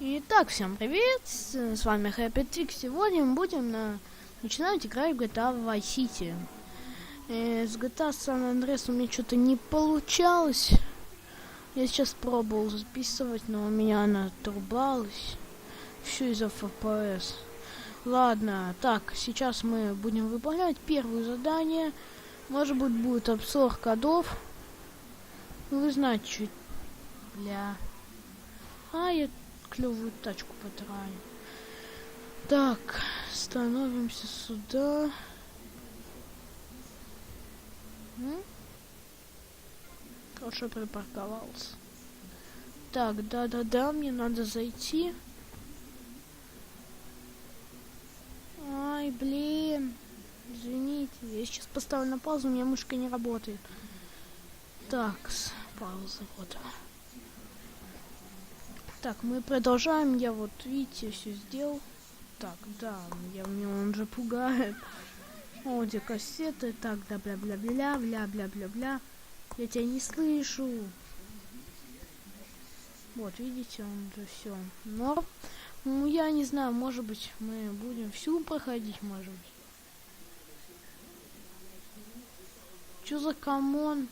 Итак, всем привет, с, вами Happy Trick. Сегодня мы будем на... начинать играть в GTA Vice City. Э, с GTA San Andreas у меня что-то не получалось. Я сейчас пробовал записывать, но у меня она отрубалась. Все из-за FPS. Ладно, так, сейчас мы будем выполнять первое задание. Может быть, будет обзор кодов. Вы знаете, что... Бля... А, я клевую тачку потираю. Так, становимся сюда. Хорошо припарковался. Так, да-да-да, мне надо зайти. Ай, блин. Извините, я сейчас поставлю на паузу, у меня мышка не работает. Так, пауза, вот. Так, мы продолжаем. Я вот, видите, все сделал. Так, да, я меня он же пугает. Аудио кассеты. Так, да, бля-бля-бля, бля-бля-бля-бля. Я тебя не слышу. Вот, видите, он же все. Но, ну, я не знаю, может быть, мы будем всю проходить, может быть. Чё за камон?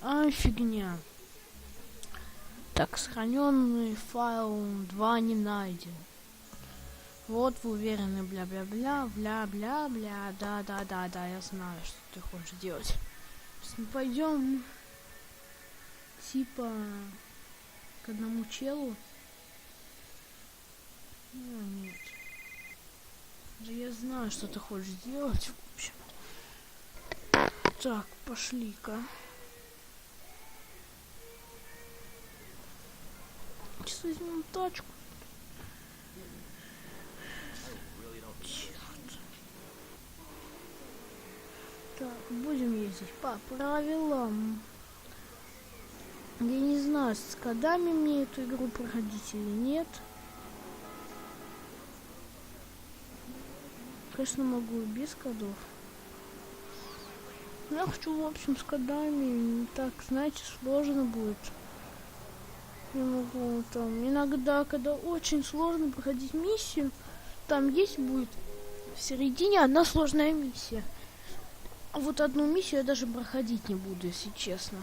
А, фигня. Так, сохраненный файл 2 не найден. Вот вы уверены, бля-бля-бля, бля-бля-бля, да-да-да-да, я знаю, что ты хочешь делать. Мы пойдем типа к одному челу. Ну, нет. Да я знаю, что ты хочешь сделать, в общем. Так, пошли-ка. Сейчас возьмем тачку. Черт. Так, будем ездить по правилам. Я не знаю, с кодами мне эту игру проходить или нет. Конечно, могу и без кодов. Я хочу, в общем, с кодами. Так, знаете, сложно будет. Я могу там иногда, когда очень сложно проходить миссию, там есть будет в середине одна сложная миссия. А вот одну миссию я даже проходить не буду, если честно.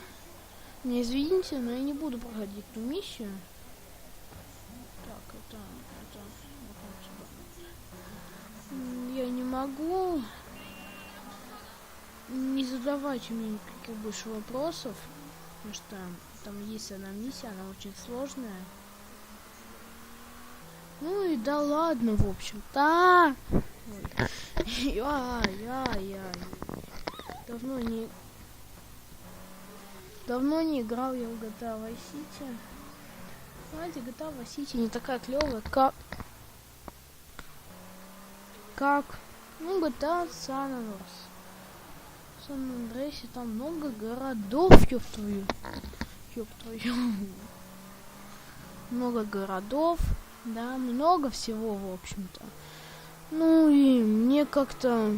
Не извините, но я не буду проходить ту миссию. Так, это, это, вот Я не могу. Не задавайте мне никаких больше вопросов, потому что там есть одна миссия, она очень сложная. Ну и да ладно, в общем-то. Я, я, я. Давно не... Давно не играл я в GTA Vice City. Знаете, GTA Vice City не такая клевая, как... Как... Ну, GTA San Andreas. Сан Андресе там много городов, ёб твою ёб твою. Много городов, да, много всего, в общем-то. Ну и мне как-то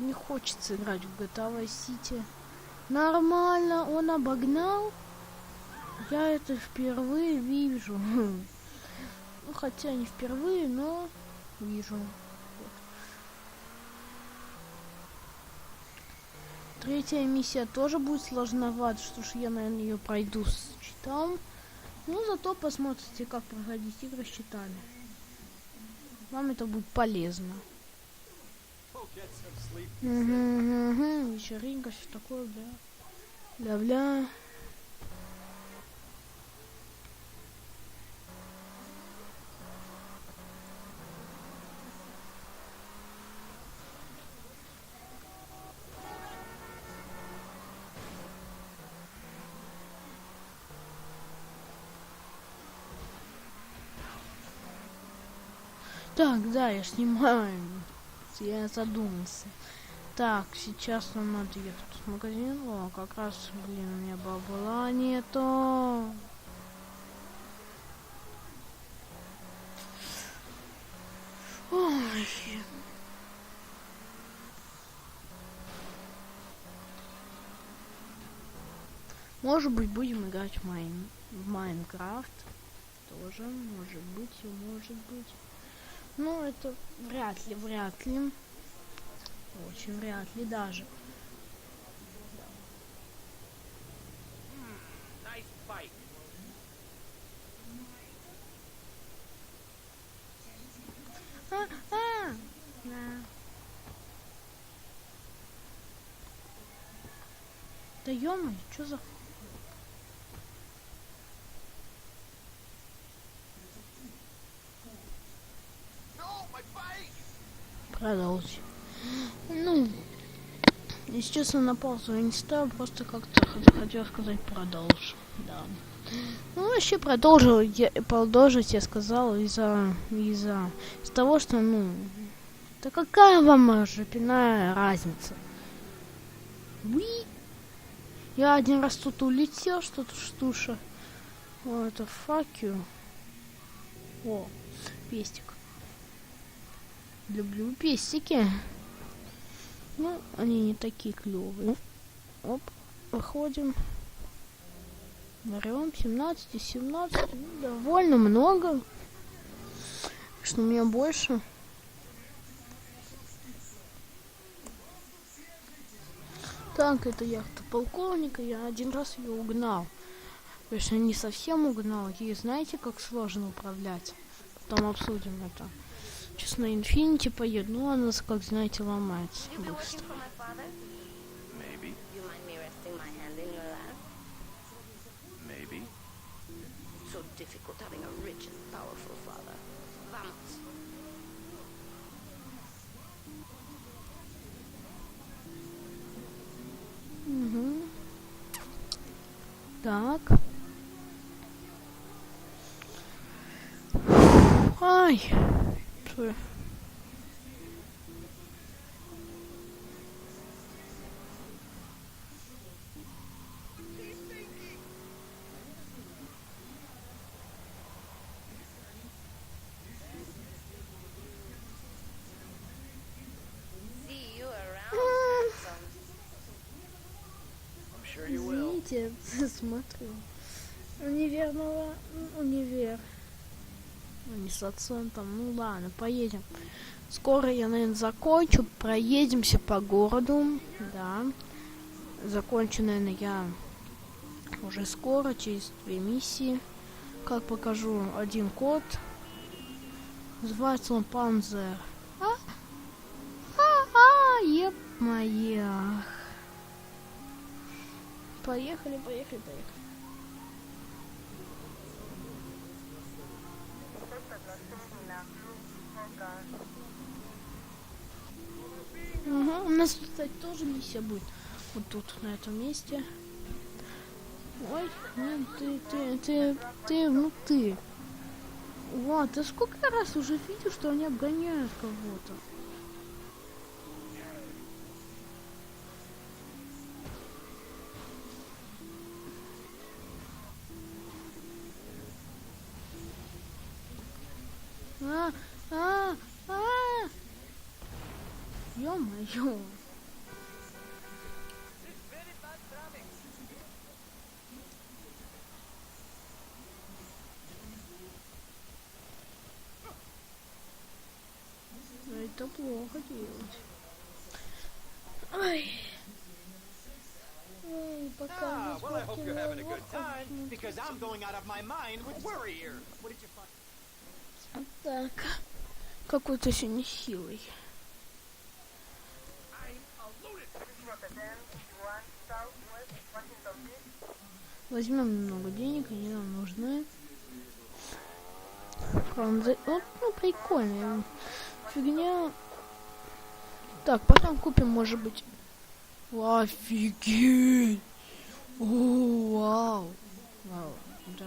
не хочется играть в GTA Vice City. Нормально, он обогнал. Я это впервые вижу. Ну, хотя не впервые, но вижу. Третья миссия тоже будет сложновато, что ж я, наверное, ее пройду с щитом. Ну, зато посмотрите, как проходить игры с щитами. Вам это будет полезно. Угу, угу, вечеринка, все такое, бля. Бля-бля. Так, да, я снимаю. Я задумался. Так, сейчас нам надо ехать в магазин. О, как раз, блин, у меня бабла нету. Ой. Может быть, будем играть в в Майнкрафт. Тоже, может быть, может быть. Ну, это вряд ли, вряд ли. Очень вряд ли даже. А, а, на. Да ё что за... Продолжить. Ну, если честно, на паузу ставлю, просто как-то хотел сказать продолжь. Да. Ну, вообще продолжил, я, продолжить я сказал из-за, из-за, из того, что, ну, да какая вам жопиная разница? Уи! Я один раз тут улетел, что-то штуша. О, это fuck. О, пестик. Люблю пестики. Ну, они не такие клевые. Оп, выходим. Берем 17 и 17. Ну, довольно много. Что у меня больше. Так, это яхта полковника. Я один раз ее угнал. Конечно, не совсем угнал. И знаете, как сложно управлять. Потом обсудим это. Сейчас на Инфинити поеду. Ну, она, как знаете, ломается быстро. difficult having a rich and powerful father. Vamos. Угу. Так. Ай. Will. Извините, смотрю. Универ, ла- универ. Ну, не с там, ну ладно, поедем. Скоро я, наверное, закончу, проедемся по городу, да. Закончу, наверное, я уже скоро, через две миссии. Как покажу один код. Называется он Панзер. А? А, а, еп моя. Поехали, поехали, поехали. Угу. У нас, кстати, тоже миссия будет. Вот тут, на этом месте. Ой, нет, ты, ты, ты, ты, ну ты. Вот, ты сколько раз уже видел, что они обгоняют кого-то? А, а, а! Ё-моё! Ну, Это плохо делать. Ой. Ой, пока Ah, не well, I hope you're спортивная having a good лодка, time, ну, because I'm going out of my mind with worry here. What did you find? Так. Какой-то сегодня хилый. Возьмем немного денег, они нам нужны. Франзи... Вот, ну, прикольная фигня. Так, потом купим, может быть. Офигеть! О, вау! Вау, да.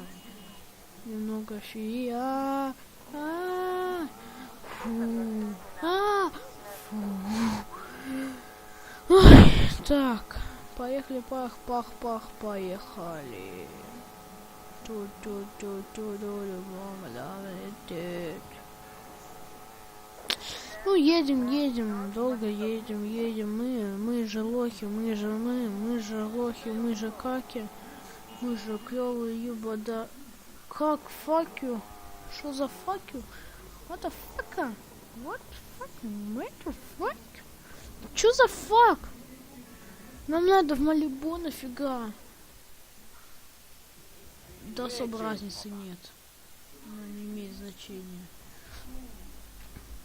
Немного фи... А, а, фу, а, фу. Ой, так, поехали, пах, пах, пах, поехали. Ту ту ту ту ту мама, да. Ну, едем, едем, долго едем, едем. Мы, мы же лохи, мы же мы, мы же лохи, мы же каки. Мы же клевые юба, да. Как факю? Что за факю? What the fuck? What fuck? What the fuck? Чё за фак? Нам надо в Малибу нафига? Да особо разницы нет. Она не имеет значения.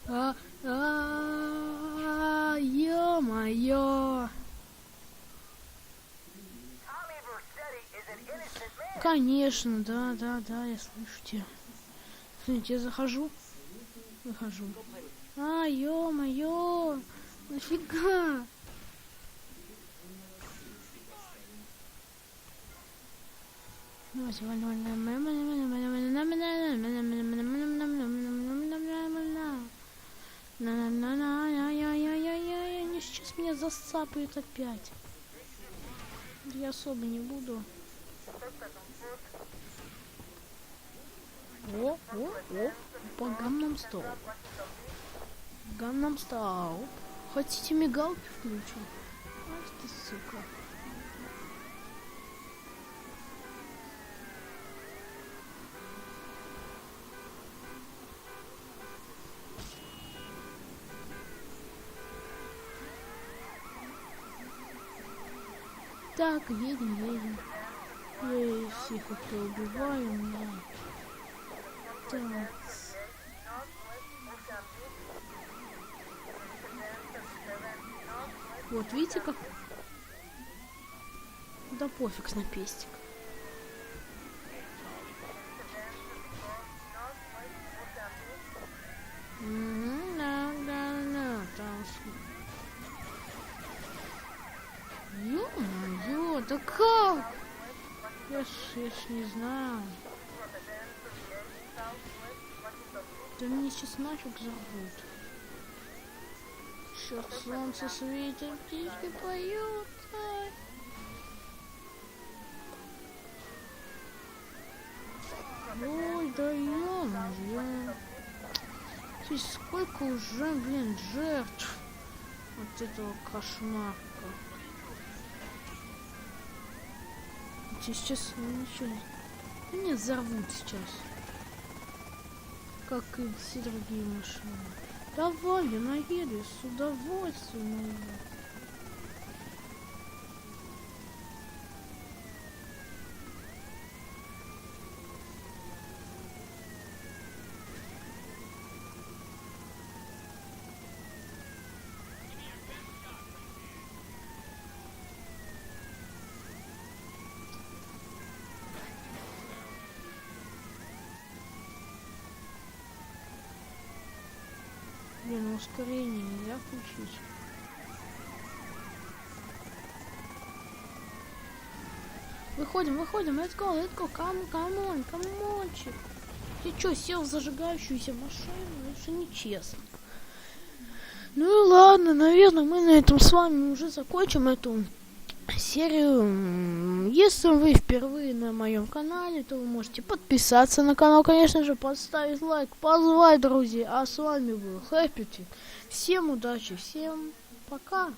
А, а, ё-моё. Конечно, да, да, да, я слышу тебя. Смотрите, я захожу. Выхожу. А, ё-моё. Нафига? Давайте. Они сейчас меня засапают опять. Я особо не буду. О, о, о, по гамнам стол. Гамнам стол. Хотите мигалки включу? Ах ты, сука. Так, едем, едем. Я всех это убиваю, да. Так. Вот, видите, как... Да пофиг на пестик. Мгм, Да, да, да. Ё-моё, как? Я ж, я ж не знаю. Да мне сейчас нафиг взорвут. Черт, солнце светит, птички поют. ай. Ой, да ё-моё. Здесь сколько уже, блин, жертв от этого кошмарка. Сейчас ничего не... Меня взорвут сейчас. Как и все другие машины. Давай, я наеду с удовольствием. Ускорение нельзя включить. Выходим, выходим, let's go, let's go, come, come on, come on, чик. Ты чё, сел в зажигающуюся машину? Это же нечестно. Ну и ладно, наверное, мы на этом с вами уже закончим эту серию. Если вы впервые на моем канале, то вы можете подписаться на канал, конечно же, поставить лайк, позвать друзей. А с вами был Хэппи. Всем удачи, всем пока.